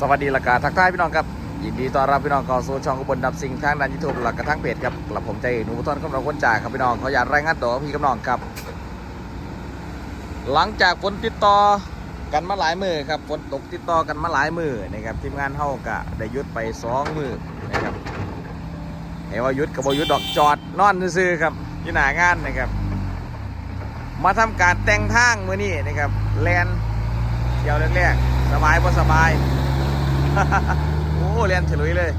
สวัสดีละกาทักทายพี่น้องครับยินดีต้อนรับพี่น้องเข้าสู่ช่องอุบลดับสิ่งทางด้านยูทูบหลักกระทั่งเพจครับกลับผมใจหนูทอนกำลังคนจ่าครับพี่น้องขออยากรายงานตัวพี่กับน้องครับ หลังจากฝนติดต่อกันมาหลายมือครับฝนตกติดต่อกันมาหลายมือนะครับทีมงานเฮากะได้ยุดไปสองมือนะครับเห็นว่ายุดกับบยุดดอกจอดนอนซื่อครับที่หนางานนะครับ มาทำการแต่งทางมือนี้นะครับแลนเที่ยวแรกๆสบายบ่สบาย โอ้เรียนฉลุยเลย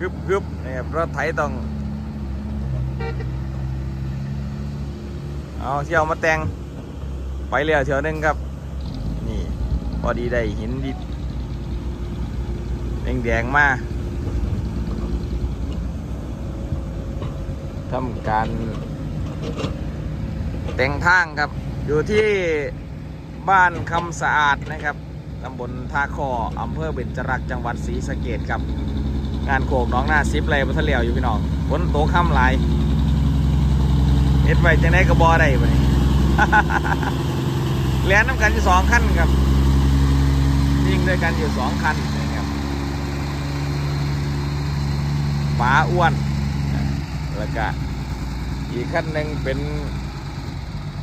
ฮึบฮึบนะครับรถไถต้องเอาเที่ยวมาแต่งไปเรียวเที่ยวหนึงครับ นี่พอดีได้หินดิแดงแดงๆมาทำการ แต่งทางครับ อยู่ที่บ้านคำสะอาดนะครับ ตำบลท่าคออำเภอเบญจรักษ์จังหวัดศรีสะเกดครับ งานโขกน้องหน้าซิปเลยบัทะเลียวอยู่พี่น้องฝนตกค่ำหลายเฮ็ดไว้จังได้ก็บ่ได้บัดนี้ยนน้ำกันอยู่สองขั้นครับวิ่งด้วยกันอยู่สองคันนะครับป๋าอ้วน แล้วก็อีกขั้นหนึ่งเป็น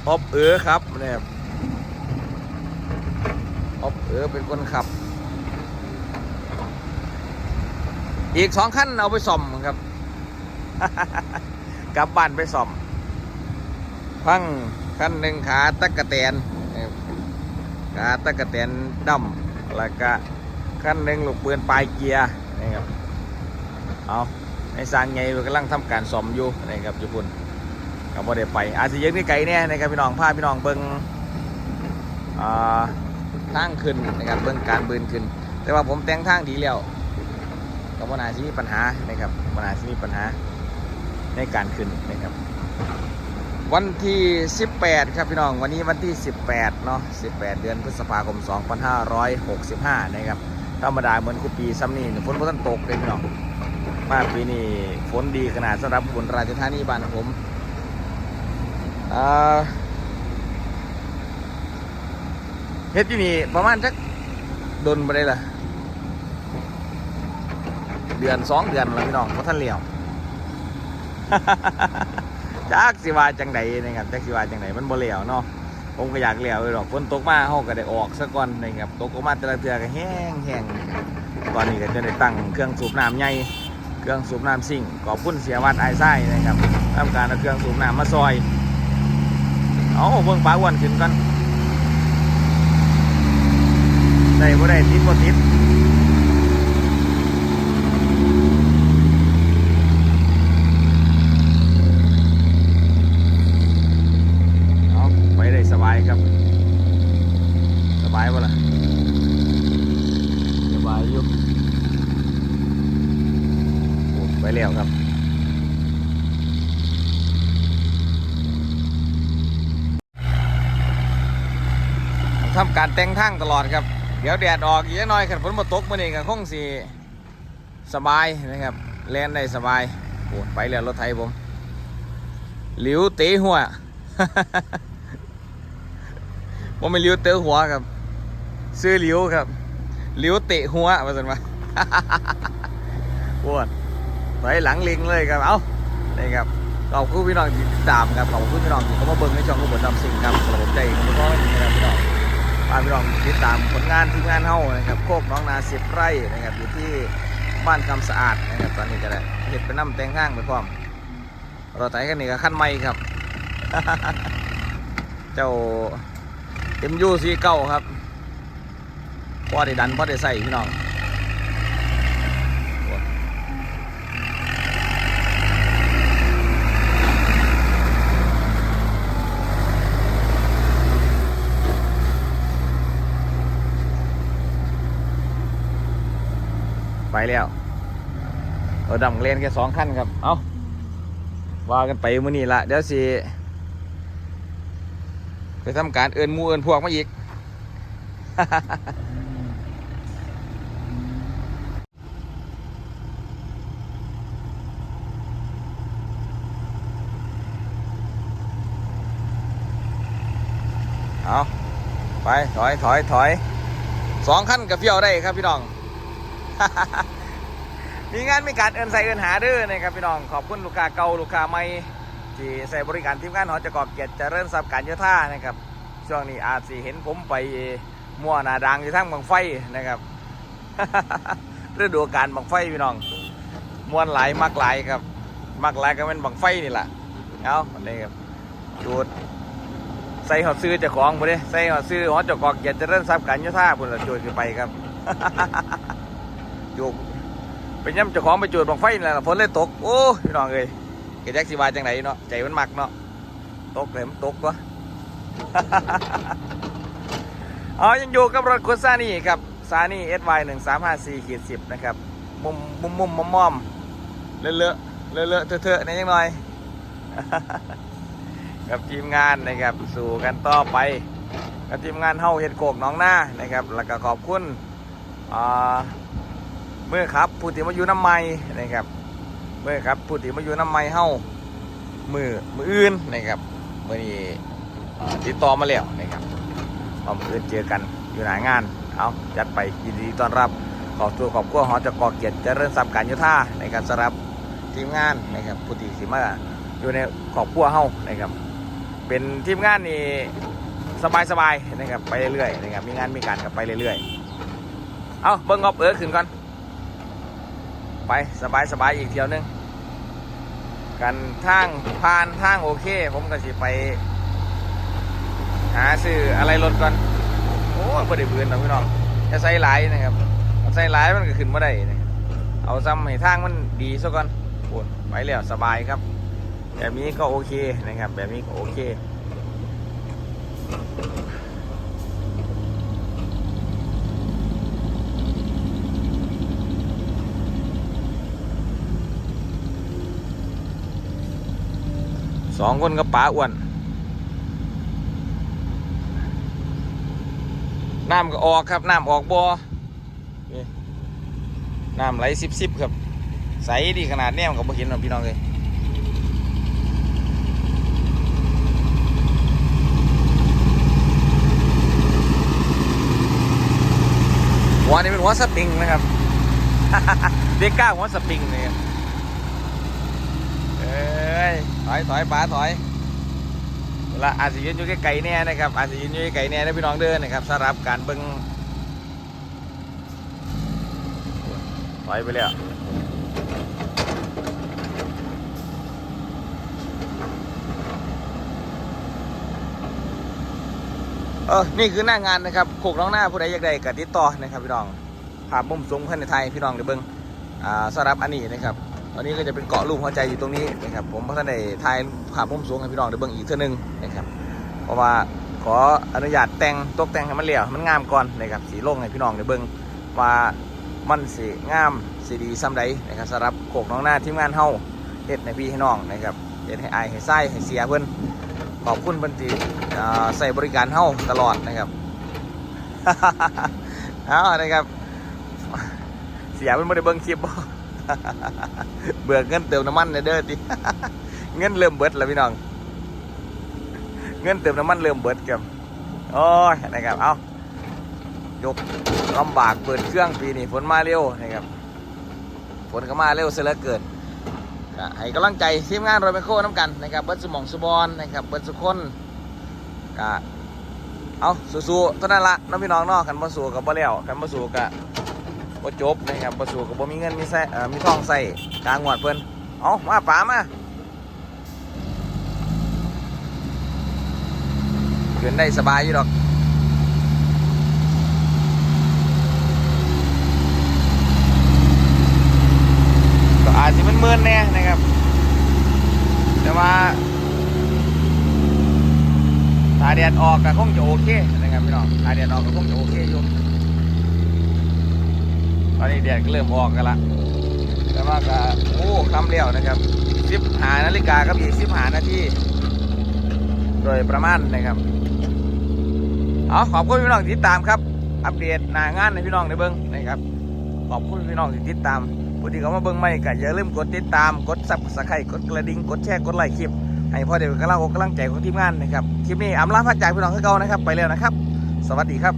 อบเอ๋อครับนะครับ อบเออเป็นคนขับ อีกสองขั้นเอาไปซ่อมครับ กลับบ้านไปซ่อม พังขั้นหนึ่งขาตะกะแตนนขาตะกะแตนดำแล้วก็ขั้นหนึ่งลูกปืนปลายเกียร์นะครับเอาในสร้างไงกำลังทำการซ่อมอยู่นะครับจุพุนกับโมได้ไปอาจจะยังนี่ไกลเนี่ยนะครับพี่น้องพาพี่น้องเบิ้งอ่า ทางขึ้นนะครับเบื้องการบืนขึ้น แต่ว่าผมแต่งทางดีแล้วก็บ่น่าจะมีปัญหานะครับบ่น่าจะมีปัญหาในการขึ้นนะครับ วันที่ 18 ครับพี่น้องวันนี้วันที่ 18เนาะ18 เดือนพฤษภาคม 2565 นะครับธรรมดาเหมือนคุปีซ้ำนี่ฝนบ่ทันตกเลยพี่น้องมาปีนี้ฝนดีขนาดสำหรับคนราชธานีบ้านผมอ่า เฮ็ดอยู่นี่ประมาณสักโดนไปได้ละเดือนสองเดือนแล้วพี่น้องเพราะท่านเลี้ยวจักสิวาจังใดนะครับจักสิวาจังใดมันบ่เลี้ยวเนาะผมก็อยากเลี้ยวเลยหรอกฝนตกมาเฮาก็ได้ออกซะก่อนนะครับตกมาแต่ละเทื่อก็แห้งแห้งตอนนี้ก็จะได้ตั้งเครื่องสูบน้ำใหญ่เครื่องสูบน้ำซิ่งขอบคุณเสียวัดไอ้ไส้นะครับทำการเอาเครื่องสูบน้ำมาซอยเอาเบิ่งปลาอ้วนขึ้นกัน ได้บ่ได้ติดบ่ติดเอาไปได้สบายครับ สบายบ่ล่ะ สบายอยู่โอ้ไปแล้วครับทำการแต่งทางตลอดครับเดี๋ยวแดดออกอีกหน่อยขันฝนมาตกมานี่ก็คงสีสบายนะครับแล่นได้สบายโอ้ไปแล้วรถไทยผมหลิวเตะหัวผมไม่หลิวเตะหัวครับ ซื้อหลิวครับหลิวเตะหัวมาสันมาปวดถอยหลังลิงเลยครับเอ้านี่ครับขอบคุณพี่น้องที่ตามครับขอบคุณพี่น้องที่เข้ามาเบิ่งในช่องของผมทำสิ่งครับสำหรับผมใจของพ่อนะครับพี่น้อง พาพี่น้องติดตามผลงานที่งานเฮานะครับโคกน้องนาสิบไร่นะครับอยู่ที่บ้านคำสะอาดนะครับตอนนี้ก็ได้เห็ดไปน้ำแตงห้างไปพร้อมเราไถกันนี่ก็ขั้นไม่ครับ เจ้าเอ็มยูซีเก้าครับพอได้ดันพอได้ใส่พี่น้อง ไปแล้วเราดำเล่นแค่สองขั้นครับ เอาว่ากันไปมื้อนี้ละเดี๋ยวสิไปทำการเอินหมูเอินพวกมาอีกเอาไป ถอย ถอย ถอย สองขั้นกับเฟี้ยวได้ครับพี่น้อง มีงานมีการเอินใส่เอินหาเด้อนะครับพี่น้องขอบคุณลูกค้าเก่าลูกค้าใหม่ที่ใส่บริการทีมงานหอจะกอบเกียรติเจริญทรัพย์การโยธานะครับช่วงนี้อาจสิเห็นผมไปมั่วหนาดังอยู่ทั้งบังไฟนะครับฤดูกาลบังไฟพี่น้องมวนหลายมักหลายครับมักหลายก็เป็นบังไฟนี่แหละเอานี่ครับจูดใส่หอดซื้อจ้าของบ่เด้ใส่หอดซื้อหอจะกอบเกียรติเจริญทรัพย์การโยธาพุ่นละจูดขึ้นไปครับจูด เป็นย่ำเจ้าของไปจูดบังไฟนี่แหละฝนเลยตก โอ้ยพี่น้องเอ้ยเกจักสิวาจังไหนเนาะ ใจมันมักเนาะ ตกเลยมันตกวะอ๋อยังอยู่กับรถคุณซานี่ครับซานี่ SY 1 3 5 4ขีด10นะครับ มุมมุมมุมมอมมอมเลอะเลอะเลอะเลอะเทอะเทอะนี่ยังหน่อย กับทีมงานนะครับ สู่กันต่อไปกับทีมงานเฮาเฮ็ดโกกน้องหน้านะครับ แล้วก็ขอบคุณอ่า เมื่อครับผู้ที่มาอยู่น้ำไม้นะครับ เมื่อครับผู้ที่มาอยู่น้ำไม้เฮามือมืออื่นนะครับเมื่อนี่ติดต่อมาแล้วนะครับเอามืออื่นเจอกันอยู่หนางานเอาจัดไปยินดีต้อนรับขอบตัวขอบคุณหอจะก่อเกียรติจะเริญทรัพย์การยุทธาในการสรับทีมงานนะครับผู้ที่สิมาอยู่ในขอบครัวเฮานะครับ เป็นทีมงานนี่สบายๆนะครับไปเรื่อยๆนะครับมีงานมีการกับไปเรื่อยๆเอาเบิ้งงอบเอิร์ขึ้นก่อน ไปสบายสบายอีกเที่ยวหนึง กันทางผ่านทางโอเค ผมก็สิไป หาซื้ออะไรรถก่อน โอ้ยบ่ได้เบือนนะพี่น้องจะใส่หลายนะครับใส่หลายมันก็ขึ้นมาได้นะเอาซ้ำให้ทางมันดีซะก่อนโอ้ยไปแล้วสบายครับ แบบนี้ก็โอเคนะครับ แบบนี้ก็โอเค สองคนกับป๋าอ้วน น้ำก็ออกครับ น้ำออกบ่อน้ำไหลซิบซิบครับ ใสดีขนาดแนมกับบ่เห็นหรอกพี่น้องเลยหัวนี่เป็นหัวสปริงนะครับ เด็กก้าหัวสปริงเลยครับเอ้ย ถอยถอยป๋าถอยเวลาอาจจะยืนอยู่ไกลๆเนี่ยนะครับอาจจะยืนอยู่ไกลๆเนี่ยนะพี่น้องเดินนะครับสำหรับการเบิ้งถอยไปแล้วเออ นี่คือหน้างานนะครับโคกน้องหน้าผู้ใดอยากได้ก็ติดต่อนะครับพี่น้องภาพมุมสูงเพื่อนในไทยพี่น้องเดี๋ยวเบิ้งอ่าสำหรับอันนี้นะครับ อนนี้ก็จะเป็นเกาะรูปหัวใจอยู่ตรงนี้นะครับผมพัฒนาถ่ายภาพมุมสูงให้พี่น้องได้เบิ่งอีกเท่านึงนะครับเพราะว่าขออนุญาตแต่งตกแต่งให้มันเหลี่ยวมันงามก่อนนะครับสีลงให้พี่น้องได้เบิ่งว่ามันสีงามสีดีซ้ำใดนะครับสำหรับโขกน้องหน้าทีมงานเฮาเฮ็ดให้พี่ให้น้องนะครับเฮ็ดให้อายให้ไส้ให้เสียเพิ่นขอบคุณเพิ่นที่ใส่บริการเฮาตลอดนะครับเอานะครับเสียเพิ่นบ่ได้เบิ่งคลิปบ่ เบื่อเงินเติมน้ำมันในเด้อติเงินเริ่มเบิดแล้วพี่น้อง เงินเติมน้ำมันเริ่มเบิดครับโอ้ยนะครับเอายกลำบากเปิดเครื่องปีนี้ฝนมาเร็วนะครับฝนก็มาเร็วเสียเหลือเกินให้กำลังใจทีมงานโรยเมโคน้ำกันนะครับเบิร์ดสมองสุบอลนะครับเบิร์ดสุคนก็เอาสู้ๆเท่านั้นละน้องพี่น้องนอกกันมาสู้กับบ่แล้วกันมาสู้กับ บ่จบนะครับบ่สู่กับบ่มีเงินมีใส่เอ่อมีทองใส่กลางงวดเพิ่นเอามาป๋ามาเกินได้สบายอยู่ดอกก็อาจจะมันเนๆแน่นะครับ แต่ว่าถ้าแดดออกก็คงจะโอเคนะครับพี่น้องถ้าแดดออกก็คงจะโอเคอยู่ ตอนนี้แดดก็เริ่มออกกันละแต่ว่าก็โอ้คำเลี้ยวนะครับสิบหานาฬิกากับอีกสิบหานาทีโดยประมาณนะครับเอาขอบคุณพี่น้องที่ติดตามครับ อัปเดตหน้างานในพี่น้องในเบิ้งนะครับขอบคุณพี่น้องที่ติดตามผู้ที่เขามาเบิ้งใหม่ก็อย่าลืมกดติดตามกดซับสไครต์กดกระดิ่งกดแชร์กดไลค์คลิปให้พ่อเด็กกำลังอกกำลังใจของทีมงานนะครับคลิปนี้อำลาพักจากพี่น้องให้เก่านะครับ ไปแล้วนะครับ สวัสดีครับ